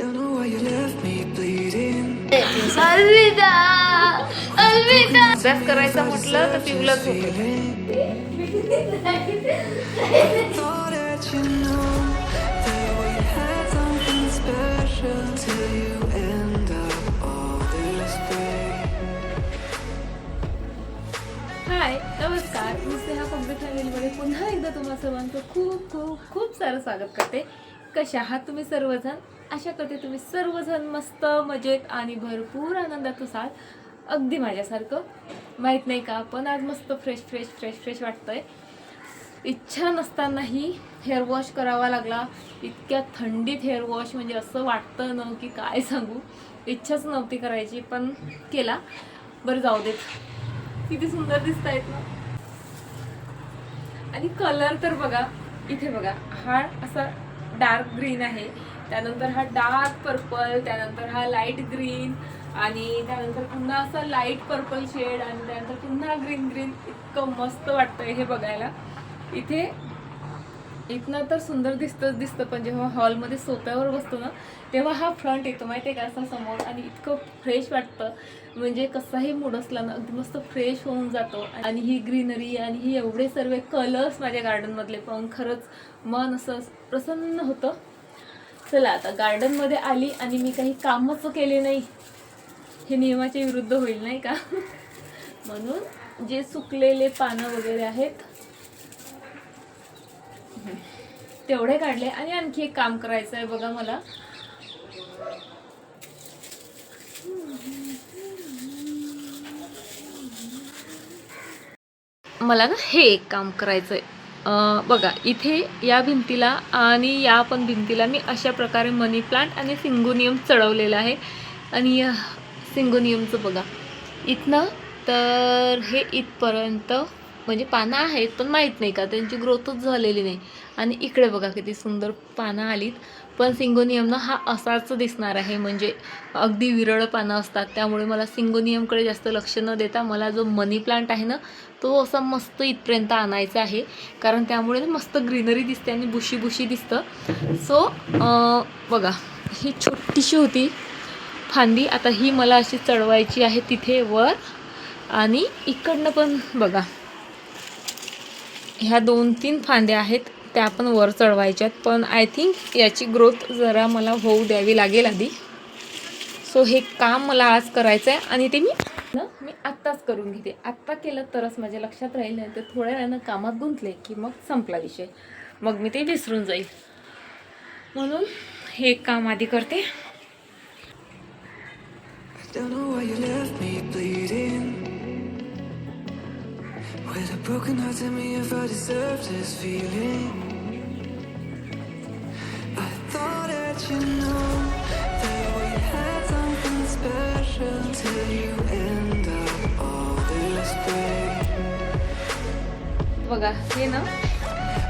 अलविदा अलविदा. अभ्यास करायचा म्हटलं तर पिवलंच. हाय नमस्कार. मी स्नेहा कॉम्प्युटर फॅमिलीमध्ये पुन्हा एकदा तुम्हा सर्वांचं खूप खूप खूप सारं स्वागत करते. कशा आहात तुम्ही सर्वजण? आशा करते तुम्ही सर्वजण मस्त मजेत आणि भरपूर आनंदात असाल अगदी माझ्यासारखं. माहीत नाही का पण आज मस्त फ्रेश फ्रेश फ्रेश फ्रेश वाटतंय. इच्छा नसतानाही हेअर वॉश करावा लागला. इतक्या थंडीत हेअर वॉश म्हणजे असं वाटतं ना की काय सांगू. इच्छाच नव्हती करायची पण केला. बरं जाऊ देत. किती सुंदर दिसत आहेत ना. आणि कलर तर बघा इथे बघा हा असा डार्क ग्रीन आहे. त्यानंतर हा डार्क पर्पल त्यानंतर हा लाइट ग्रीन आणि त्यानंतर पुन्हा असा लाइट पर्पल शेड आणि त्यानंतर पुन्हा ग्रीन ग्रीन इतकं मस्त वाटतंय हे बघायला. इथे इथनं तर सुंदर दिसतंच दिसतं पण जेव्हा हॉलमध्ये सोप्यावर बसतो ना तेव्हा हा फ्रंट येतो. माहिती आहे का असा समोर आणि इतकं फ्रेश वाटतं. म्हणजे कसाही मूड असला ना अगदी मस्त फ्रेश होऊन जातो. आणि ही ग्रीनरी आणि ही एवढे सर्व कलर्स माझ्या गार्डनमधले पण खरंच मन असं प्रसन्न होतं. चला आता गार्डनमध्ये आली आणि मी काही कामच केले नाही. हे नियमाच्या विरुद्ध होईल नाही का? म्हणून जे सुकलेले पानं वगैरे आहेत तेवढे काढले आणि आणखी एक काम करायचं आहे बघा मला. मला ना हे एक काम करायचं आहे बघा इथे या भिंतीला आणि या पण भिंतीला मी अशा प्रकारे मनी प्लांट आणि सिंगोनियम चढवलेलं आहे. आणि या सिंगोनियमचं बघा. इथनं तर हे इथपर्यंत म्हणजे पानं आहेत पण माहीत नाही का? त्यांची ग्रोथच झालेली नाही. आणि इकडे बघा किती सुंदर पानं आलीत. पण सिंगोनियमनं हा असाच दिसणार आहे. म्हणजे अगदी विरळ पानं असतात. त्यामुळे मला सिंगोनियमकडे जास्त लक्ष न देता मला जो मनी प्लांट आहे ना तो असा मस्त इथपर्यंत आणायचा आहे. कारण त्यामुळे ना मस्त ग्रीनरी दिसते आणि बुशी बुशी दिसतं. सो बघा ही छोटीशी होती फांदी. आता ही मला अशी चढवायची आहे तिथे वर. आणि इकडनं पण बघा. ह्या दोन तीन फांद्या आहेत त्या पण वर चढवायच्यात. पण आय थिंक याची ग्रोथ जरा मला होऊ द्यावी लागेल आधी. सो हे काम मला आज करायचं आहे आणि ते मी ना मी आत्ताच करून घेते. आत्ता केलं तरच माझ्या लक्षात राहील नाही तर थोड्या वेळानं कामात गुंतले की मग संपला विषय. मग मी ते विसरून जाईल. म्हणून हे काम आधी करते. With a broken heart, tell me if I deserve this feeling. I thought that you know that we had something special till you end up all this pain. बघा हे ना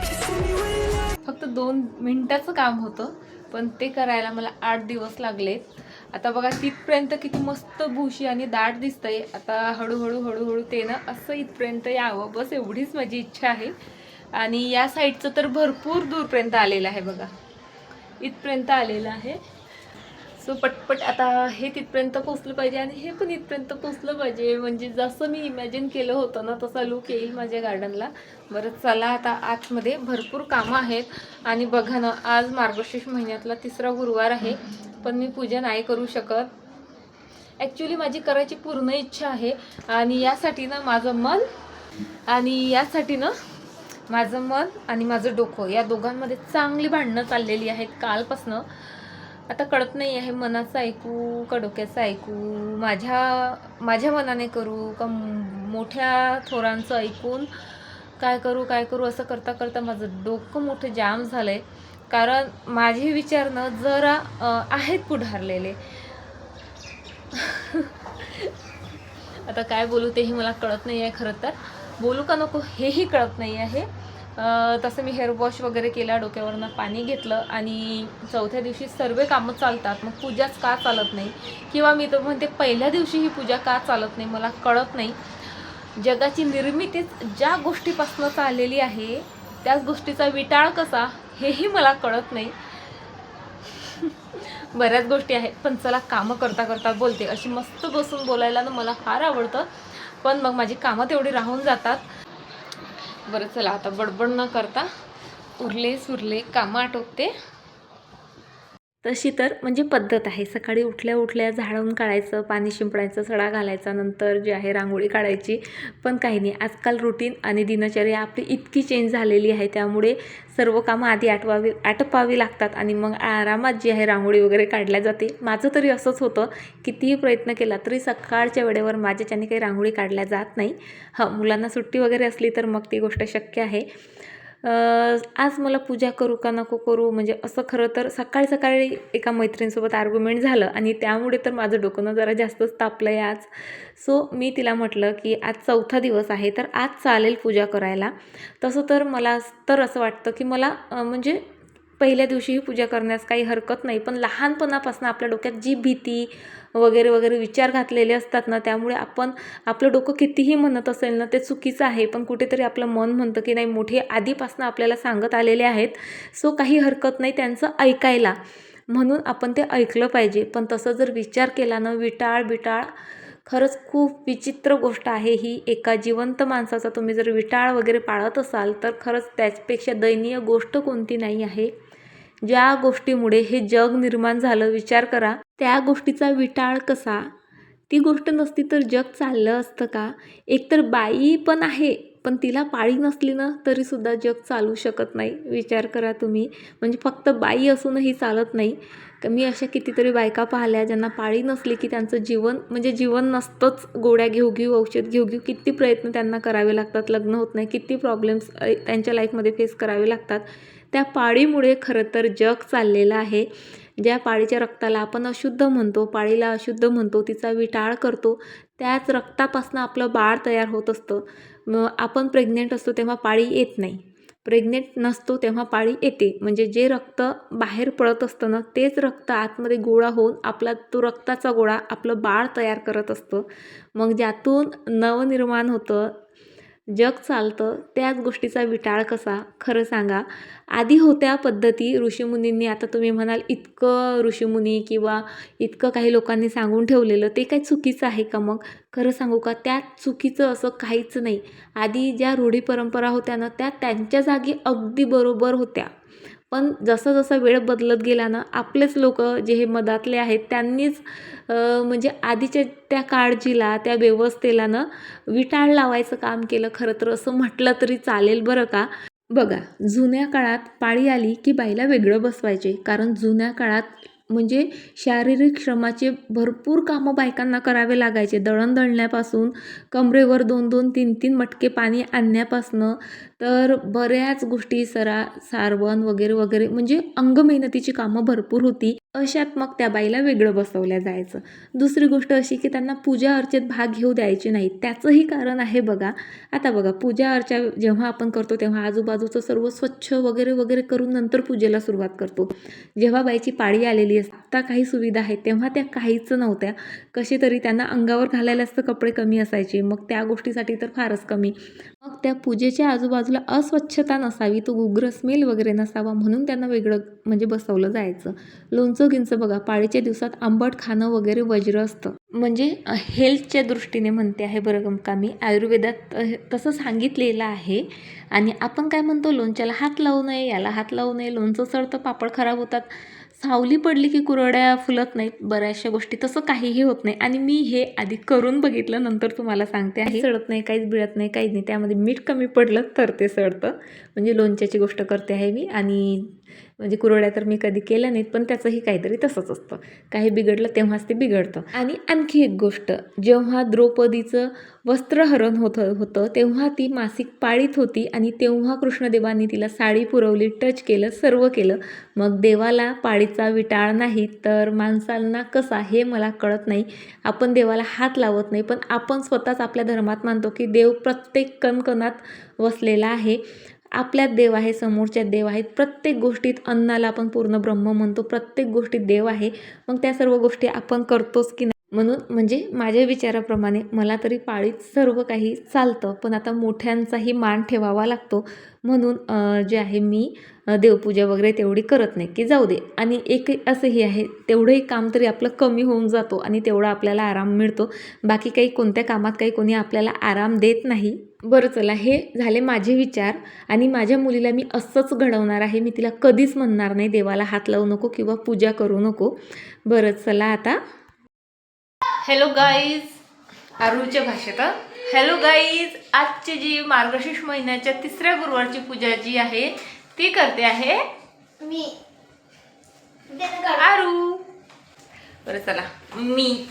Please tell me where you left. फक्त दोन मिनिटाचं काम होतं पण ते करायला मला आठ दिवस लागलेत आता बघा तिथपर्यंत किती मस्त भुशी आणि दाट दिसतंय. आता हळूहळू हळूहळू ते ना असं इथपर्यंत यावं. बस एवढीच माझी इच्छा आहे. आणि या साईडचं तर भरपूर दूरपर्यंत आलेलं आहे बघा. इथपर्यंत आलेलं आहे. सो पटपट आता हे तिथपर्यंत पोचलं पाहिजे आणि हे पण इथपर्यंत पोचलं पाहिजे. म्हणजे जसं मी इमॅजिन केलं होतं ना तसा लुक येईल माझ्या गार्डनला बरं चला आता आतमध्ये भरपूर कामं आहेत. आणि बघा ना आज मार्गशीर्ष महिन्यातला तिसरा गुरुवार आहे. पण मी पूजा नाही करू शकत. ॲक्च्युली माझी करायची पूर्ण इच्छा आहे आणि यासाठी ना माझं मन आणि यासाठी ना माझं मन आणि माझं डोकं या दोघांमध्ये चांगली भांडणं चाललेली आहेत कालपासनं. आता कळत नाही आहे मनाचं ऐकू का डोक्याचं ऐकू माझ्या माझ्या मनाने करू का मोठ्या थोरांचं ऐकून काय करू काय करू असं करता करता माझं डोकं मोठं जाम झालं आहे कारण माझे विचार ना जरा आहेत पुढारलेले. आता काय बोलू तेही मला कळत नाही आहे खरं तर. बोलू का नको हेही कळत नाही आहे तसं मी हेअर वॉश वगैरे केला डोक्यावरनं पाणी घेतलं आणि चौथ्या दिवशी सर्व कामं चालतात. मग पूजाच का चालत नाही? किंवा मी तर म्हणते पहिल्या दिवशी ही पूजा का चालत नाही मला कळत नाही. जगाची निर्मितीच ज्या गोष्टीपासून चाललेली आहे त्याच गोष्टीचा विटाळ कसा? हेही मला कळत नाही. बऱ्याच गोष्टी आहेत पण चला कामं करता करता बोलते. अशी मस्त बसून बोलायला ना मला फार आवडतं. पण मग माझी कामं तेवढी राहून जातात. बरं चला आता बडबड न करता उरले सुरले कामं आटोपते. तशी तर म्हणजे पद्धत आहे. सकाळी उठल्या उठल्या झाडून काढायचं पाणी शिंपडायचं सडा घालायचा नंतर जे आहे रांगोळी काढायची. पण काही नाही. आजकाल रुटीन आणि दिनचर्या आपली इतकी चेंज झालेली आहे. त्यामुळे सर्व कामं आधी आटवावी आटपावी लागतात आणि मग आरामात जी आहे रांगोळी वगैरे काढल्या जाते. माझं तरी असंच होतं. कितीही प्रयत्न केला तरी सकाळच्या वेळेवर माझ्याच्याने काही रांगोळी काढल्या जात नाही. हां मुलांना सुट्टी वगैरे असली तर मग ती गोष्ट शक्य आहे. आज मला पूजा करू का नको करू? म्हणजे असं खरं तर सकाळी सकाळी एका मैत्रिणीसोबत आर्ग्युमेंट झालं आणि त्यामुळे तर माझं डोकं जरा जास्तच तापलं आहे आज. सो मी तिला म्हटलं की आज चौथा दिवस आहे तर आज चालेल पूजा करायला. तसं तर मला तर असं वाटतं की मला म्हणजे पहिल्या दिवशीही पूजा करण्यास काही हरकत नाही पण लहानपणापासून आपल्या डोक्यात जी भीती वगैरे वगैरे विचार घातलेले असतात ना त्यामुळे आपण आपलं डोकं कितीही म्हणत असेल ना ते चुकीचं आहे. पण कुठेतरी आपलं मन म्हणतं की नाही मोठे आधीपासून आपल्याला सांगत आलेले आहेत. सो काही हरकत नाही त्यांचं ऐकायला. म्हणून आपण ते ऐकलं पाहिजे. पण तसं जर विचार केला ना विटाळ बिटाळ खरंच खूप विचित्र गोष्ट आहे ही. एका जिवंत माणसाचा तुम्ही जर विटाळ वगैरे पाळत असाल तर खरंच त्याचपेक्षा दयनीय गोष्ट कोणती नाही आहे? ज्या गोष्टीमुळे हे जग निर्माण झालं विचार करा. त्या गोष्टीचा विटाळ कसा? ती गोष्ट नसती तर जग चाललं असतं का? एकतर बाई पण आहे पण तिला पाळी नसली ना तरीसुद्धा जग चालू शकत नाही. विचार करा तुम्ही. म्हणजे फक्त बाई असूनही चालत नाही. का मी अशा कितीतरी बायका पाहिल्या ज्यांना पाळी नसली की त्यांचं जीवन म्हणजे जीवन नसतंच. गोळ्या घेऊ घेऊ औषध घेऊ घेऊ किती प्रयत्न त्यांना करावे लागतात. लग्न होत नाही किती प्रॉब्लेम्स त्यांच्या लाईफमध्ये फेस करावे लागतात. त्या पाळीमुळे खरं तर जग चाललेलं आहे. ज्या पाळीच्या रक्ताला आपण अशुद्ध म्हणतो पाळीला अशुद्ध म्हणतो तिचा विटाळ करतो त्याच रक्तापासून आपलं बाळ तयार होत असतं. मग आपण प्रेग्नेंट असतो तेव्हा पाळी येत नाही. प्रेग्नेंट नसतो तेव्हा पाळी येते. म्हणजे जे रक्त बाहेर पडत असतं ना तेच रक्त आतमध्ये गोळा होऊन आपला तो रक्ताचा गोळा आपलं बाळ तयार करत असतं. मग ज्यातून नवनिर्माण होतं जग चालतं त्याच गोष्टीचा विटाळ कसा? खरं सांगा. आधी होत्या पद्धती ऋषीमुनींनी आता तुम्ही म्हणाल इतकं ऋषीमुनी किंवा इतकं काही लोकांनी सांगून ठेवलेलं ते काही चुकीचं आहे का मग? खरं सांगू का? त्यात चुकीचं असं काहीच नाही. आधी ज्या रूढी परंपरा होत्या ना त्या त्यांच्या जागी अगदी बरोबर होत्या. पण जसं जसं वेळ बदलत गेला ना आपलेच लोक जे हे मधातले आहेत त्यांनीच म्हणजे आधीच्या त्या काळजीला त्या व्यवस्थेला ना विटाळ लावायचं काम केलं खरं तर असं म्हटलं तरी चालेल बरं का? बघा जुन्या काळात पाळी आली की बाईला वेगळं बसवायचे. कारण जुन्या काळात म्हणजे शारीरिक श्रमाचे भरपूर कामं बायकांना करावे लागायचे. दळण दळण्यापासून कमरेवर दोन दोन तीन तीन मटके पाणी आणण्यापासनं तर बऱ्याच गोष्टी सरा सारवण वगैरे वगैरे म्हणजे अंग मेहनतीची कामं भरपूर होती. अशात मग त्या बाईला वेगळं बसवल्या जायचं. दुसरी गोष्ट अशी की त्यांना पूजा अर्चेत भाग घेऊ द्यायचे नाही त्याचंही कारण आहे बघा. आता बघा पूजा अर्चा जेव्हा आपण करतो तेव्हा आजूबाजूचं सर्व स्वच्छ वगैरे वगैरे करून नंतर पूजेला सुरुवात करतो. जेव्हा बाईची पाळी आलेली असते आता काही सुविधा आहेत तेव्हा त्या काहीच नव्हत्या. कसे तरी त्यांना अंगावर घालायलाच तर कपडे कमी असायचे. मग त्या गोष्टीसाठी तर फारच कमी. मग त्या पूजेच्या आजूबाजूला अस्वच्छता नसावी तो उग्र स्मेल वगैरे नसावा म्हणून त्यांना वेगळं म्हणजे बसवलं जायचं. लोणचं गिंचं बघा पाळीच्या दिवसात आंबट खाणं वगैरे वज्र असतं. म्हणजे हेल्थच्या दृष्टीने म्हणते आहे बरं का मी आयुर्वेदात तसं सांगितलेलं आहे. आणि आपण काय म्हणतो लोणच्याला हात लावू नये याला हात लावू नये लोणचं सडतं पापड खराब होतात. सावली पडली की कुरड्या फुलत नाहीत बऱ्याचशा गोष्टी. तसं काहीही होत नाही. आणि मी हे आधी करून बघितलं नंतर तुम्हाला सांगते. आहे. सडत नाही काहीच बिळत नाही काहीच नाही. त्यामध्ये मीठ कमी पडलं तर ते सडतं. म्हणजे लोणच्याची गोष्ट करते आहे मी. आणि म्हणजे कुरड्या तर मी कधी केल्या नाहीत पण त्याचंही काहीतरी तसंच असतं. काही बिघडलं तेव्हाच ते बिघडतं. आणि आणखी एक गोष्ट जेव्हा द्रौपदीचं वस्त्रहरण होतं होतं तेव्हा ती मासिक पाळीत होती आणि तेव्हा कृष्णदेवांनी तिला साडी पुरवली टच केलं सर्व केलं. मग देवाला पाळीचा विटाळ नाही तर माणसांना कसा हे मला कळत नाही. आपण देवाला हात लावत नाही पण आपण स्वतःच आपल्या धर्मात मानतो की देव प्रत्येक कणकणात वसलेला आहे. आपल्यात देव आहे समोरच्यात देव आहेत. प्रत्येक गोष्टीत अन्नाला आपण पूर्ण ब्रह्म म्हणतो. प्रत्येक गोष्टीत देव आहे. मग त्या सर्व गोष्टी आपण करतोच की नाही? म्हणून म्हणजे माझ्या विचाराप्रमाणे मला तरी पाळीत सर्व काही चालतं पण आता मोठ्यांचाही मान ठेवावा लागतो. म्हणून जे आहे मी देवपूजा वगैरे तेवढी करत नाही की जाऊ दे. आणि एक असंही आहे तेवढंही काम तरी आपलं कमी होऊन जातो आणि तेवढा आपल्याला आराम मिळतो. बाकी काही कोणत्या कामात काही कोणी आपल्याला आराम देत नाही. बरं चला हे झाले माझे विचार. आणि माझ्या मुलीला मी असंच घडवणार आहे. मी तिला कधीच म्हणणार नाही देवाला हात लावू नको किंवा पूजा करू नको. बरं चला आता हॅलो गाईज आरूच्या भाषेत हॅलो गाईज आजची जी मार्गशीर्ष महिन्याच्या तिसऱ्या गुरुवारची पूजा जी आहे ती करते आहे मी. आरू. बरं चला. मी.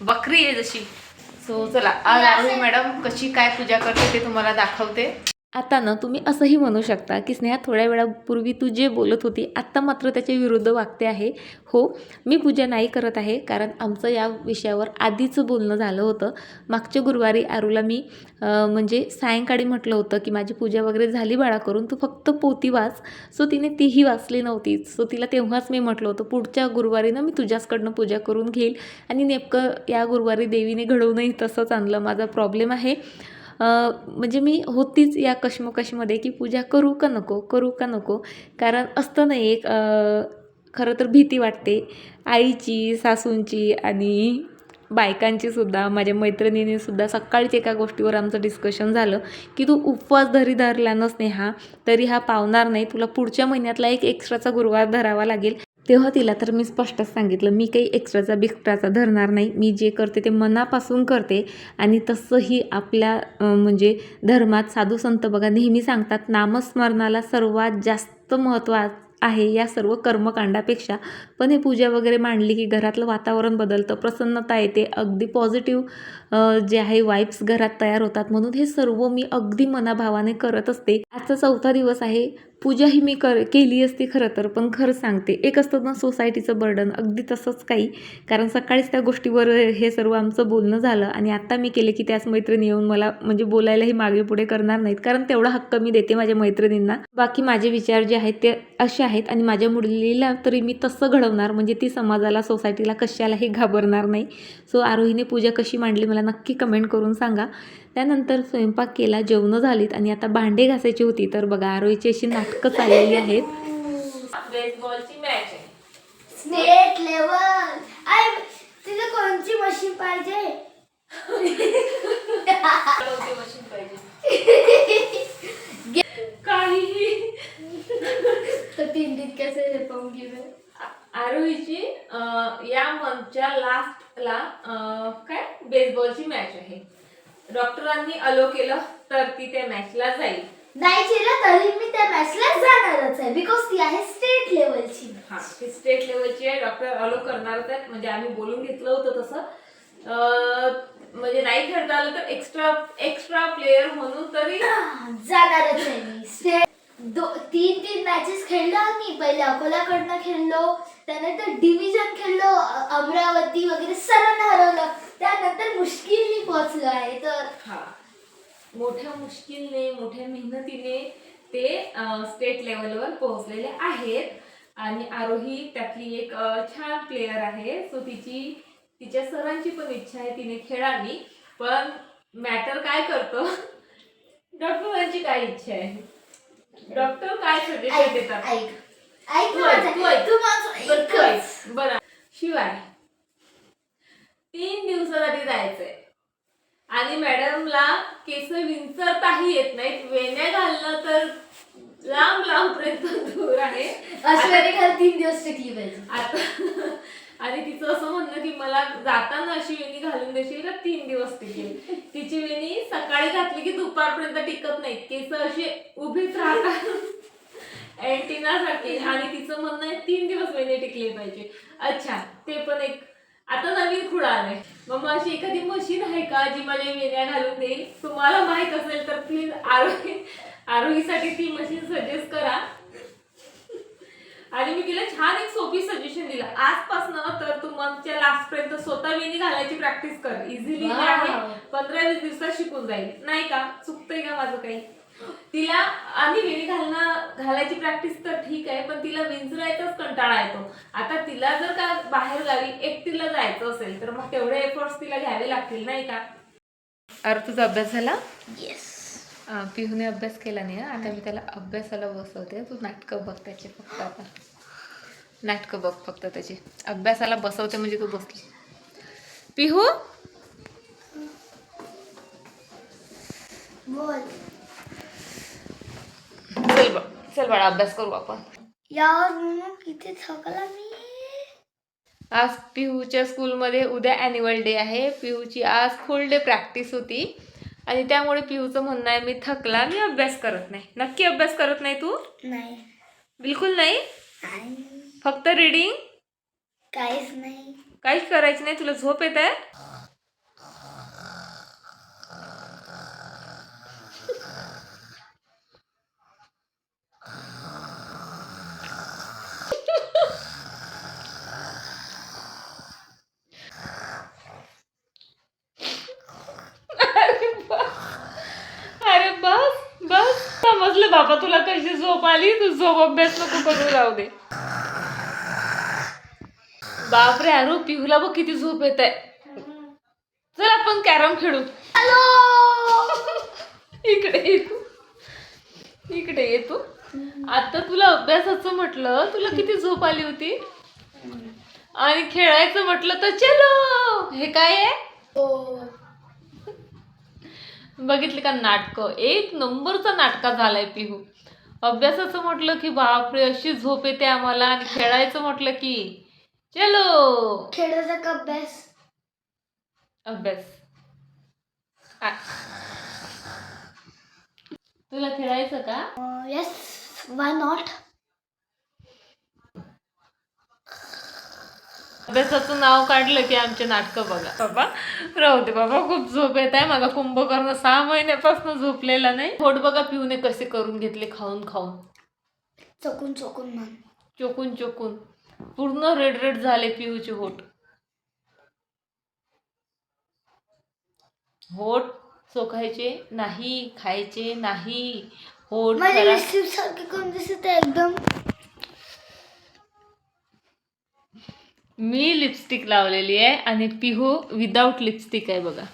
बकरी आहे जशी. सो चला. आज आरू मॅडम कशी काय पूजा करते ते तुम्हाला दाखवते. आता ना तुम्ही असंही म्हणू शकता की स्नेहा थोड्या वेळापूर्वी तू जे बोलत होती आत्ता मात्र त्याच्या विरुद्ध वागते आहे. हो मी पूजा नाही करत आहे कारण आमचं या विषयावर आधीच बोलणं झालं होतं. मागच्या गुरुवारी आरूला मी म्हणजे सायंकाळी म्हटलं होतं की माझी पूजा वगैरे झाली बाळा करून तू फक्त पोती वाच. सो तिने तीही वाचली नव्हती. सो तिला तेव्हाच मी म्हटलं होतं पुढच्या गुरुवारी ना मी तुझ्याचकडनं पूजा करून घेईल. आणि नेमकं या गुरुवारी देवीने घडवूनही तसंच आणलं माझा प्रॉब्लेम आहे. म्हणजे मी होतीच या कश्मकशमध्ये की पूजा करू का नको करू का नको? कारण असतं नाही एक खरं तर भीती वाटते. आईची सासूंची आणि बायकांची सुद्धा माझ्या मैत्रिणीने सुद्धा सकाळीच एका गोष्टीवर आमचं डिस्कशन झालं की तू उपवास धरी धरला न हा तरी हा पावणार नाही. तुला पुढच्या महिन्यातला एक एक्स्ट्राचा गुरुवार धरावा लागेल. तेव्हा तिला तर मी स्पष्टच सांगितलं मी काही एक्स्ट्राचा बिक्स्ट्राचा धरणार नाही मी जे करते ते मनापासून करते आणि तसंही आपल्या म्हणजे धर्मात साधू संत बघा नेहमी सांगतात नामस्मरणाला सर्वात जास्त महत्त्व आहे या सर्व कर्मकांडापेक्षा. पण हे पूजा वगैरे मांडली की घरातलं वातावरण बदलतं प्रसन्नता येते अगदी पॉझिटिव्ह जे आहे वाईब्स घरात तयार होतात. म्हणून हे सर्व मी अगदी मनाभावाने करत असते. आजचा चौथा दिवस आहे पूजा ही मी कर केली असती खरं तर पण खरं सांगते एक असतं ना सोसायटीचं बर्डन अगदी तसंच काही. कारण सकाळीच त्या गोष्टीवर हे सर्व आमचं बोलणं झालं आणि आत्ता मी केले की त्याच मैत्रिणी येऊन मला म्हणजे बोलायलाही मागे पुढे करणार नाहीत. कारण तेवढा हक्क मी देते माझ्या मैत्रिणींना. बाकी माझे विचार जे आहेत ते असे आहेत आणि माझ्या मुलीला तरी मी तसं घडवणार म्हणजे ती समाजाला सोसायटीला कशालाही घाबरणार नाही. सो आरोहीने पूजा कशी मांडली मला नक्की कमेंट करून सांगा. त्यानंतर स्वयंपाक केला जेवणं झालीत आणि आता भांडे घासायची होती. तर बघा आरोहीची अशी नाटकं चाललेली आहेत. बेसबॉलची मॅच आहे. स्टेट लेवल आय तिला कोणची मशीन पाहिजे? मशीन पाहिजे? काहीही. तो टिंडीत कैसे ले पाऊंगी मैं आरोहीची या मंथच्या लास्टला काय? बेसबॉलची मॅच आहे. डॉक्टरांनी अलो केलं तर ती त्या मॅचला जाईल. नाही केलं तरी मी त्या मॅचला जाणारच आहे बिकॉज ती आहे स्टेट लेवलची हा ती स्टेट लेवलची आहे. डॉक्टर अलो करणारच आहेत म्हणजे आम्ही बोलून घेतलं होतं तसं. अं, म्हणजे नाही खेळता आलं तर एक्स्ट्रा एक्स्ट्रा प्लेअर म्हणून तरी जाणारच आहे मी. स्टेट दो तीन तीन मॅचेस खेळलो आम्ही. पहिले अकोलाकडनं खेळलो त्यानंतर डिव्हिजन खेळलो अमरावती वगैरे सर्वांना हरवलं. त्यानंतर मुश्किलनी पोहोचलो आहे. तर हा. मोठ्या मुश्किलने मोठ्या मेहनतीने ते स्टेट लेवलवर पोहोचलेले आहेत. आणि आरोही त्यातली एक छान प्लेयर आहे. सो तिची तिच्या सरांची पण इच्छा आहे. तिने खेळावी पण मॅटर काय करतो? डॉक्टरांची काय इच्छा आहे? डॉक्टर काय सजेशन देतात? ऐक. ऐक तू ऐक, तू ऐक. तू माझं बरं, तू ऐक. ऐकच. बरं. शिवाय तीन दिवसासाठी जायचंय. आणि मॅडमला केस विंचरताही येत नाहीत. वेण्या घालणं तर लांब लांब पर्यंत दूर आहे खरं तीन दिवस टिकली पाहिजे. आता आणि तिचं असं म्हणणं की मला जाताना अशी वेणी घालून देशील का तीन दिवस टिकेल? तिची वेणी सकाळी घातली की दुपारपर्यंत टिकत नाही केस असे उभीच राहतात. अँटिनासाठी आणि तिचं म्हणणं आहे तीन दिवस वेणी टिकली पाहिजे. अच्छा ते पण एक. आता नवीन खुळा आलाय. मग मग अशी एखादी मशीन आहे का जी माझ्या वेण्या घालून देईल? तुम्हाला माहीत असेल तर प्लीज आरोही आरोहीसाठी ती मशीन सजेस्ट करा. आणि मी तिला छान एक सोपी सजेशन दिलं. आजपासनं तर तू मंथच्या लास्ट पर्यंत स्वतः वेणी घालायची प्रॅक्टिस कर. इझिली. आहे पंधरा वीस दिवसात शिकून जाईल. नाही का? चुकतंय का माझं काही? तिला आधी वेणी घालणं घालायची प्रॅक्टिस तर ठीक आहे पण तिला विंचरायचाच कंटाळा येतो. आता तिला जर का बाहेर गावी एकटीला जायचं असेल तर मग तेवढे एफर्ट्स तिला घ्यावे लागतील नाही का? अरे तुझा अभ्यास झाला? येस पिहूने अभ्यास केला नाही. आता मी त्याला अभ्यासाला बसवते. तू नाटकं बघ त्याचे फक्त आता. नाटकं बघ फक्त त्याचे. अभ्यासाला बसवते म्हणजे तू बसली. पिहू? बोल. चल बा चल बाळा अभ्यास करू आपण. यार किती थकला मी. आज पिहूच्या स्कूलमध्ये उद्या ॲन्युअल डे आहे. पिहूची आज फुल डे प्रॅक्टिस होती. आणि त्यामुळे पिहूचं म्हणणं आहे मी थकला मी अभ्यास करत नाही. नक्की अभ्यास करत नाही तू? नाही. बिलकुल नाही? नाही फक्त रिडिंग काहीच नाही. काहीच करायचं नाही तुला झोप येत आहे अरे बस बस समजलं बाबा तुला कशी झोप आली? तू झोप अभ्यास नको करू राहू दे. बापरे अरू पिहूला बघ किती झोप येत आहे. चल आपण कॅरम खेळू. इकडे ये तू. इकडे ये तू. आता तुला अभ्यासाचं म्हटलं तुला किती झोप आली होती? आणि खेळायचं म्हटलं तर चलो. हे काय आहे? हो. बघितले का नाटकं? एक नंबरचा नाटका झालाय पिहू. अभ्यासाचं म्हटलं की बापरे अशी झोप येते आम्हाला आणि खेळायचं म्हटलं की. चलो. खेळाचा का अभ्यास? अभ्यास. आ. तुला खेळायचं का? येस वाय नॉट अभ्यासाचं नाव काढलं की आमचे नाटकं बघा. बाबा राहू दे बाबा खूप झोप येत आहे. माझा कुंभकर्ण सहा महिन्यापासून झोपलेला नाही. होट बघा पिऊने कसे करून घेतले खाऊन खाऊन. चकून चकून मान चोकून चोकून. पूर्ण रेड रेड झाले पिऊचे होट होट चोखायचे नाही खायचे नाही. होट सारखे कोण दिसत आहे एकदम. मी लिपस्टिक लावलेली आहे आणि पिहू विदाऊट लिपस्टिक आहे बघा.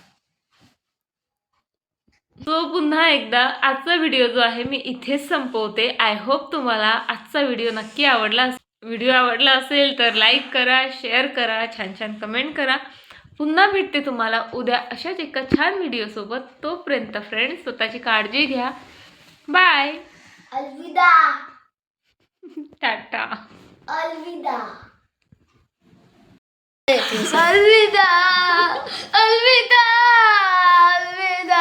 सो पुन्हा एकदा आजचा व्हिडिओ जो आहे मी इथेच संपवते. आय होप तुम्हाला आजचा व्हिडिओ नक्की आवडला व्हिडिओ आवडला असेल तर लाईक करा शेअर करा छान छान कमेंट करा. पुन्हा भेटते तुम्हाला उद्या अशाच एका छान व्हिडिओसोबत तोपर्यंत फ्रेंड्स स्वतःची काळजी घ्या. बाय अलविदा. टाटा. अलविदा. 알비다. 알비다. 알비다.